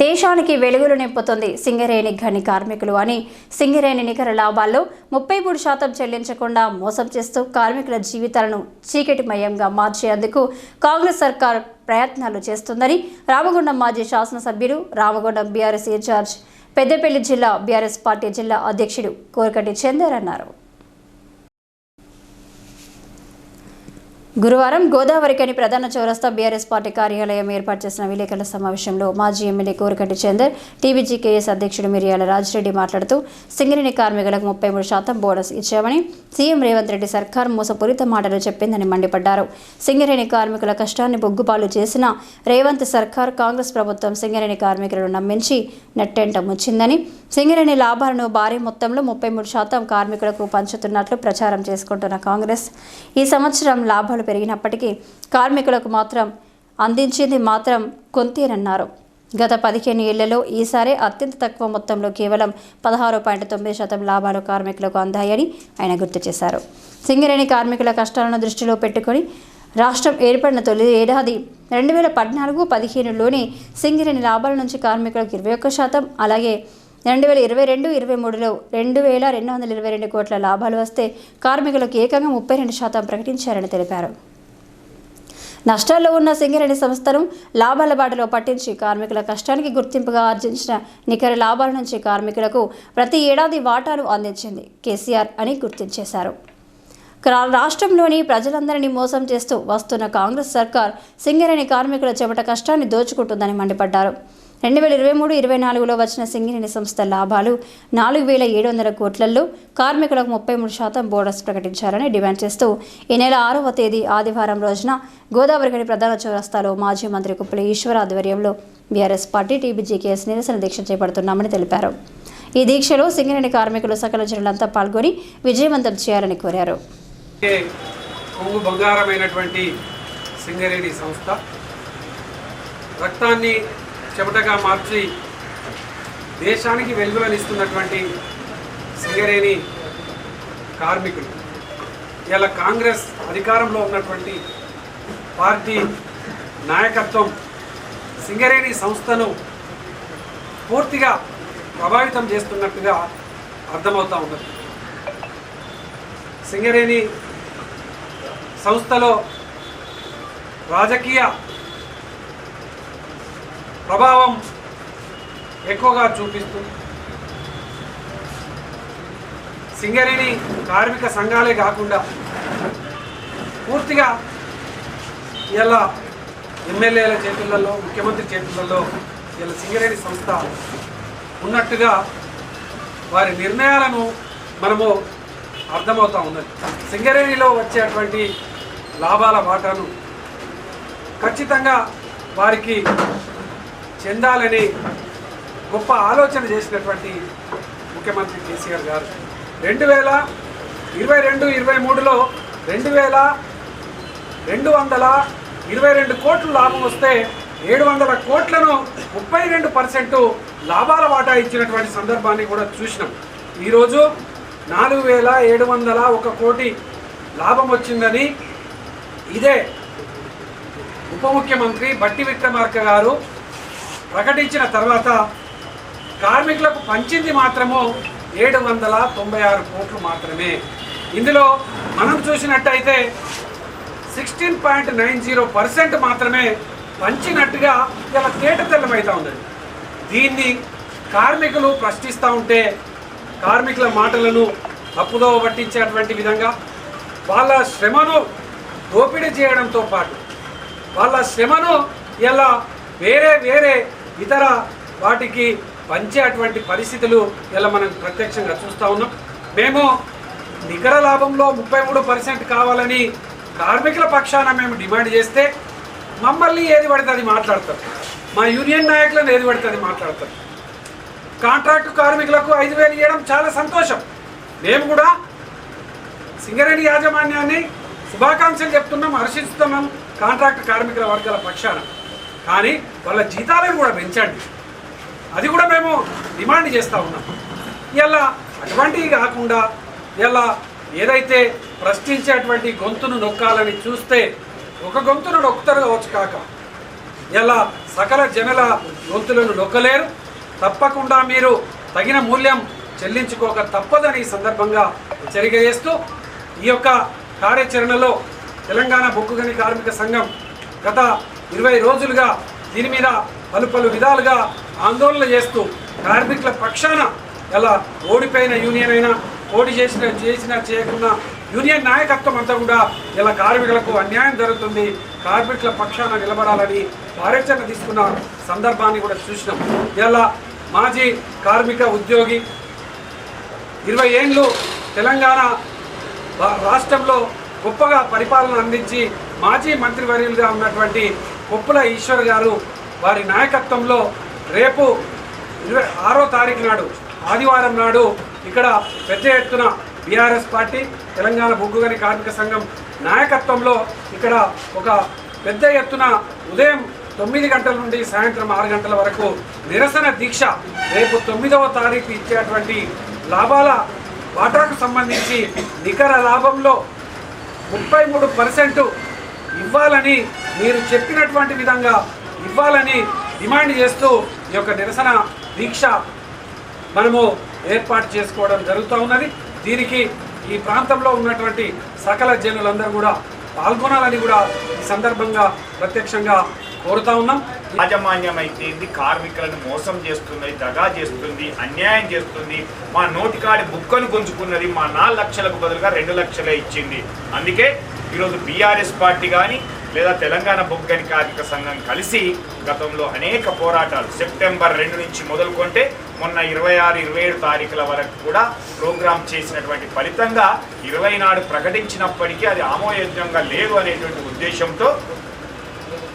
దేశానికి వెలుగులు నింపుతుంది సింగరేణి గని కార్మికులు అని సింగరేణి నికర లాభాల్లో ముప్పై మూడు శాతం చెల్లించకుండా మోసం చేస్తూ కార్మికుల జీవితాలను చీకటిమయంగా మార్చేందుకు కాంగ్రెస్ సర్కార్ ప్రయత్నాలు చేస్తుందని రామగుండం మాజీ శాసనసభ్యులు రామగుండం బీఆర్ఎస్ ఇన్ఛార్జ్ పెద్దపల్లి జిల్లా బీఆర్ఎస్ పార్టీ జిల్లా అధ్యక్షుడు కోరకటి చందర్ అన్నారు. గురువారం గోదావరికని ప్రధాన చౌరస్తా బీఆర్ఎస్ పార్టీ కార్యాలయం ఏర్పాటు చేసిన విలేకరుల సమావేశంలో మాజీ ఎమ్మెల్యే కోరికంటి చందర్ టీబీజీకేఎస్ అధ్యక్షుడు మిరియాల రాజిరెడ్డి మాట్లాడుతూ సింగరేణి కార్మికులకు ముప్పై మూడు శాతం బోనస్ ఇచ్చామని సీఎం రేవంత్ రెడ్డి సర్కార్ మోసపూరిత మాటలు చెప్పిందని మండిపడ్డారు. సింగరేణి కార్మికుల కష్టాన్ని బొగ్గుపాలు చేసిన రేవంత్ సర్కార్ కాంగ్రెస్ ప్రభుత్వం సింగరేణి కార్మికులను నమ్మించి నెట్టెంట ముచ్చిందని సింగరేణి లాభాలను భారీ మొత్తంలో ముప్పై మూడు శాతం కార్మికులకు పంచుతున్నట్లు ప్రచారం చేసుకుంటున్న కాంగ్రెస్. ఈ సంవత్సరం లాభాలు పెరిగినప్పటికీ కార్మికులకు మాత్రం అందించింది మాత్రం కొంతేనన్నారు గత పదిహేను ఏళ్ళలో ఈసారి అత్యంత తక్కువ మొత్తంలో కేవలం పదహారు పాయింట్ తొమ్మిది శాతం లాభాలు కార్మికులకు అందాయని ఆయన గుర్తు చేశారు. సింగరేణి కార్మికుల కష్టాలను దృష్టిలో పెట్టుకొని రాష్ట్రం ఏర్పడిన తొలి ఏడాది రెండు వేల పద్నాలుగు పదిహేనులోనే సింగరేణి లాభాల నుంచి కార్మికులకు ఇరవై ఒక్క శాతం అలాగే రెండు వేల ఇరవై రెండు ఇరవై మూడులో రెండు వేల రెండు వందల ఇరవై రెండు కోట్ల లాభాలు వస్తే కార్మికులకు ఏకంగా ముప్పై రెండు శాతం ప్రకటించారని తెలిపారు. నష్టాల్లో ఉన్న సింగరేణి సంస్థను లాభాల బాటలో పట్టించి కార్మికుల కష్టానికి గుర్తింపుగా ఆర్జించిన నికర లాభాల నుంచి కార్మికులకు ప్రతి ఏడాది వాటాను అందించింది కేసీఆర్ అని గుర్తించేశారు రాష్ట్రంలోని ప్రజలందరినీ మోసం చేస్తూ వస్తున్న కాంగ్రెస్ సర్కార్ సింగరేణి కార్మికుల చెమట కష్టాన్ని దోచుకుంటుందని మండిపడ్డారు. రెండు వేల ఇరవై మూడు ఇరవై నాలుగులో వచ్చిన సింగినేని సంస్థ లాభాలు నాలుగు వేల ఏడు వందల కోట్లలో కార్మికులకు ముప్పై మూడు శాతం బోనస్ ప్రకటించారని డిమాండ్ చేస్తూ ఈ నెల ఆరవ తేదీ ఆదివారం రోజున గోదావరిగని ప్రధాన చౌరస్తాలో మాజీ మంత్రి కుప్పల ఈశ్వర్ ఆధ్వర్యంలో బీఆర్ఎస్ పార్టీ టీబీజీకేఎస్ నిరసన దీక్ష చేపడుతున్నామని తెలిపారు. ఈ దీక్షలో సింగరేణి కార్మికులు సకల జనులంతా పాల్గొని విజయవంతం చేయాలని కోరారు. బంగారమైనటువంటి సింగరేణి సంస్థ రక్తాన్ని చెమటగా మార్చి దేశానికి వెలుగులనిస్తున్నటువంటి సింగరేణి కార్మికులు. ఇలా కాంగ్రెస్ అధికారంలో ఉన్నటువంటి పార్టీ నాయకత్వం సింగరేణి సంస్థను పూర్తిగా ప్రభావితం చేస్తున్నట్టుగా అర్థమవుతూ ఉన్నది. సింగరేణి సంస్థలో రాజకీయ ప్రభావం ఎక్కువగా చూపిస్తూ సింగరేణి కార్మిక సంఘాలే కాకుండా పూర్తిగా ఇలా ఎమ్మెల్యేల చేతులలో ముఖ్యమంత్రి చేతులలో ఇలా సింగరేణి సంస్థ ఉన్నట్టుగా వారి నిర్ణయాలను మనము అర్థమవుతా ఉన్నది. సింగరేణిలో వచ్చేటువంటి లాభాల వాటాను ఖచ్చితంగా వారికి చెందాలని గొప్ప ఆలోచన చేసినటువంటి ముఖ్యమంత్రి కేసీఆర్ గారు. రెండు వేల ఇరవై రెండు ఇరవై మూడులో రెండు వేల రెండు వందల ఇరవై రెండు కోట్లు లాభం వస్తే ఏడు వందల కోట్లను ముప్పై రెండు పర్సెంట్ లాభాల వాటా ఇచ్చినటువంటి సందర్భాన్ని కూడా చూసినాం. ఈరోజు నాలుగు వేల ఏడు వందల ఒక కోటి లాభం వచ్చిందని ఇదే ఉప ముఖ్యమంత్రి బట్టి విక్రమార్క గారు ప్రకటించిన తర్వాత కార్మికులకు పంచింది మాత్రము ఏడు వందల తొంభై ఆరు కోట్లు మాత్రమే. ఇందులో మనం చూసినట్టయితే sixteen point nine zero percent మాత్రమే పంచినట్టుగా ఇలా తేట తెల్లమవుతూ ఉన్నది దీన్ని కార్మికులు ప్రశ్నిస్తూ ఉంటే కార్మికుల మాటలను తప్పుదో పట్టించేటువంటి విధంగా వాళ్ళ శ్రమను దోపిడీ చేయడంతో పాటు వాళ్ళ శ్రమను ఇలా వేరే వేరే ఇతర వాటికి పంచేటువంటి పరిస్థితులు ఇలా మనం ప్రత్యక్షంగా చూస్తూ ఉన్నాం. మేము నికర లాభంలో ముప్పై మూడు పర్సెంట్ కావాలని కార్మికుల పక్షాన మేము డిమాండ్ చేస్తే మమ్మల్ని ఏది పడితే అది మాట్లాడతారు. మా యూనియన్ నాయకులను ఏది పడితే అది మాట్లాడతారు. కాంట్రాక్టు కార్మికులకు ఐదు వేలు ఇవ్వడం చాలా సంతోషం. మేము కూడా సింగరేణి యాజమాన్యాన్ని శుభాకాంక్షలు చెప్తున్నాం హర్షిస్తున్నాం కాంట్రాక్ట్ కార్మికుల వర్గాల పక్షాన. కానీ వాళ్ళ జీతాలను కూడా పెంచండి. అది కూడా మేము డిమాండ్ చేస్తూ ఉన్నాం. ఇలా అటువంటివి కాకుండా ఇలా ఏదైతే ప్రశ్నించేటువంటి గొంతును నొక్కాలని చూస్తే ఒక గొంతును నొక్కుతారు కావచ్చు కాక. ఇలా సకల జనుల గొంతులను నొక్కలేరు. తప్పకుండా మీరు తగిన మూల్యం చెల్లించుకోక తప్పదని ఈ సందర్భంగా హెచ్చరిక చేస్తూ ఈ యొక్క కార్యాచరణలో తెలంగాణ బొగ్గుగని కార్మిక సంఘం గత ఇరవై రోజులుగా దీని మీద పలు పలు విధాలుగా ఆందోళన చేస్తూ కార్మికుల పక్షాన ఎలా ఓడిపోయిన యూనియన్ అయినా పోటీ చేసిన చేసినా చేయకుండా యూనియన్ నాయకత్వం అంతా కూడా ఇలా కార్మికులకు అన్యాయం జరుగుతుంది. కార్మికుల పక్షాన నిలబడాలని కార్యాచరణ తీసుకున్న సందర్భాన్ని కూడా చూసినాం. ఇలా మాజీ కార్మిక ఉద్యోగి ఇరవై ఏళ్ళు తెలంగాణ రాష్ట్రంలో గొప్పగా పరిపాలన అందించి మాజీ మంత్రివర్యులుగా ఉన్నటువంటి కొప్పుల ఈశ్వర్ గారు వారి నాయకత్వంలో రేపు ఇరవై ఆరో తారీఖు నాడు ఆదివారం నాడు ఇక్కడ పెద్ద ఎత్తున బీఆర్ఎస్ పార్టీ తెలంగాణ బొగ్గుగని కార్మిక సంఘం నాయకత్వంలో ఇక్కడ ఒక పెద్ద ఎత్తున ఉదయం తొమ్మిది గంటల నుండి సాయంత్రం ఆరు గంటల వరకు నిరసన దీక్ష రేపు తొమ్మిదవ తారీఖు ఇచ్చేటువంటి లాభాల వాటాకు సంబంధించి నికర లాభంలో ముప్పై మూడు పర్సెంట్ ఇవ్వాలని మీరు చెప్పినటువంటి విధంగా ఇవ్వాలని డిమాండ్ చేస్తూ ఈ యొక్క నిరసన దీక్ష మనము ఏర్పాటు చేసుకోవడం జరుగుతూ ఉన్నది. దీనికి ఈ ప్రాంతంలో ఉన్నటువంటి సకల జనులందరూ కూడా పాల్గొనాలని కూడా ఈ సందర్భంగా ప్రత్యక్షంగా కోరుతా ఉన్నాం. యాజమాన్యం అయితే కార్మికులను మోసం చేస్తున్నది దగా చేస్తుంది అన్యాయం చేస్తుంది మా నోటికాడి బుక్కను గుంజుకున్నది మా నాలుగు లక్షలకు బదులుగా రెండు లక్షలే ఇచ్చింది. అందుకే ఈరోజు బీఆర్ఎస్ పార్టీ కానీ లేదా తెలంగాణ బొగ్గని కార్మిక సంఘం కలిసి గతంలో అనేక పోరాటాలు సెప్టెంబర్ రెండు నుంచి మొదలుకొంటే మొన్న ఇరవై ఆరు ఇరవై ఏడు తారీఖుల వరకు కూడా ప్రోగ్రాం చేసినటువంటి ఫలితంగా ఇరవై నాడు ప్రకటించినప్పటికీ అది ఆమోయోగ్యంగా లేదు అనేటువంటి ఉద్దేశంతో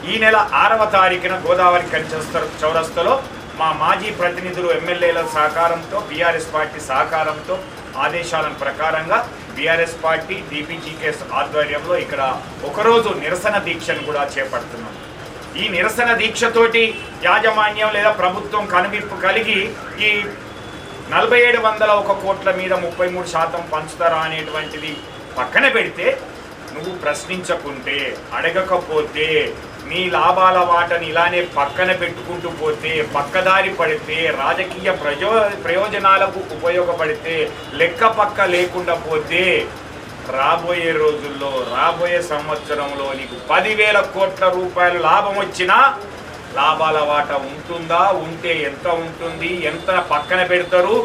ఈ నెల ఆరవ తారీఖున గోదావరి కంచెస్త చౌరస్తలో మా మాజీ ప్రతినిధులు ఎమ్మెల్యేల సహకారంతో బీఆర్ఎస్ పార్టీ సహకారంతో ఆదేశాల ప్రకారంగా బీఆర్ఎస్ పార్టీ టీపీజీకేఎస్ ఆధ్వర్యంలో ఇక్కడ ఒకరోజు నిరసన దీక్షను కూడా చేపడుతున్నాం. ఈ నిరసన దీక్షతోటి యాజమాన్యం లేదా ప్రభుత్వం కనువిప్పు కలిగి ఈ నలభై ఏడు వందల ఒక కోట్ల మీద ముప్పై మూడు శాతం పంచుతారా అనేటువంటిది పక్కన పెడితే నువ్వు ప్రశ్నించకుంటే అడగకపోతే మీ లాభాల వాటని ఇలానే పక్కన పెట్టుకుంటూ పోతే పక్కదారి పడితే రాజకీయ ప్రయో ప్రయోజనాలకు ఉపయోగపడితే లెక్క పక్క లేకుండా పోతే రాబోయే రోజుల్లో రాబోయే సంవత్సరంలో నీకు పదివేల కోట్ల రూపాయలు లాభం వచ్చినా లాభాల వాటా ఉంటుందా? ఉంటే ఎంత ఉంటుంది? ఎంత పక్కన పెడతారు?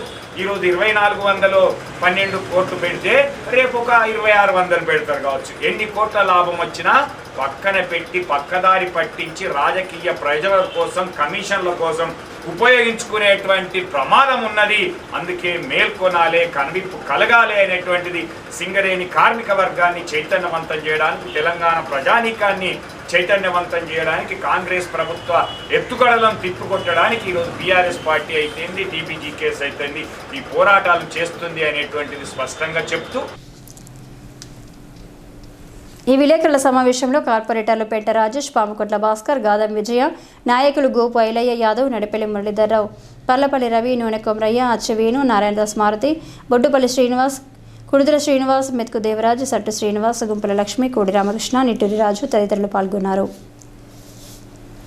ఈరోజు ఇరవై నాలుగు వందలు పన్నెండు కోట్లు పెడితే రేపు ఒక ఇరవై ఆరు వందలు పెడతారు కావచ్చు. ఎన్ని కోట్ల లాభం వచ్చినా పక్కన పెట్టి పక్కదారి పట్టించి రాజకీయ ప్రజల కోసం కమిషన్ల కోసం ఉపయోగించుకునేటువంటి ప్రమాదం ఉన్నది. అందుకే మేల్కొనాలే కనువిప్పు కలగాలి అనేటువంటిది సింగరేణి కార్మిక వర్గాన్ని చైతన్యవంతం చేయడానికి తెలంగాణ ప్రజానీకాన్ని చైతన్యవంతం చేయడానికి కాంగ్రెస్ ప్రభుత్వ ఎత్తుగడలను తిప్పుకొట్టడానికి ఈరోజు బీఆర్ఎస్ పార్టీ అయితేంది టీపీజీకేఎస్ అయితేంది ఈ పోరాటాలు చేస్తుంది అనేటువంటిది స్పష్టంగా చెప్తూ ఈ విలేకరుల సమావేశంలో కార్పొరేటర్లు పెంట రాజేష్ పాముకొట్ల భాస్కర్ గాదం విజయ నాయకులు గోపు ఐలయ్య యాదవ్ నడిపెల్లి మురళీధర్రావు పర్లపల్లి రవి నూనె కొమరయ్య అచ్చవేణు నారాయణదాస్ మారుతి బొడ్డుపల్లి శ్రీనివాస్ కుడుదల శ్రీనివాస్ మెతుకు దేవరాజు సట్టు శ్రీనివాస్ గుంపుల లక్ష్మి కోడి రామకృష్ణ నిట్టూరి రాజు తదితరులు పాల్గొన్నారు.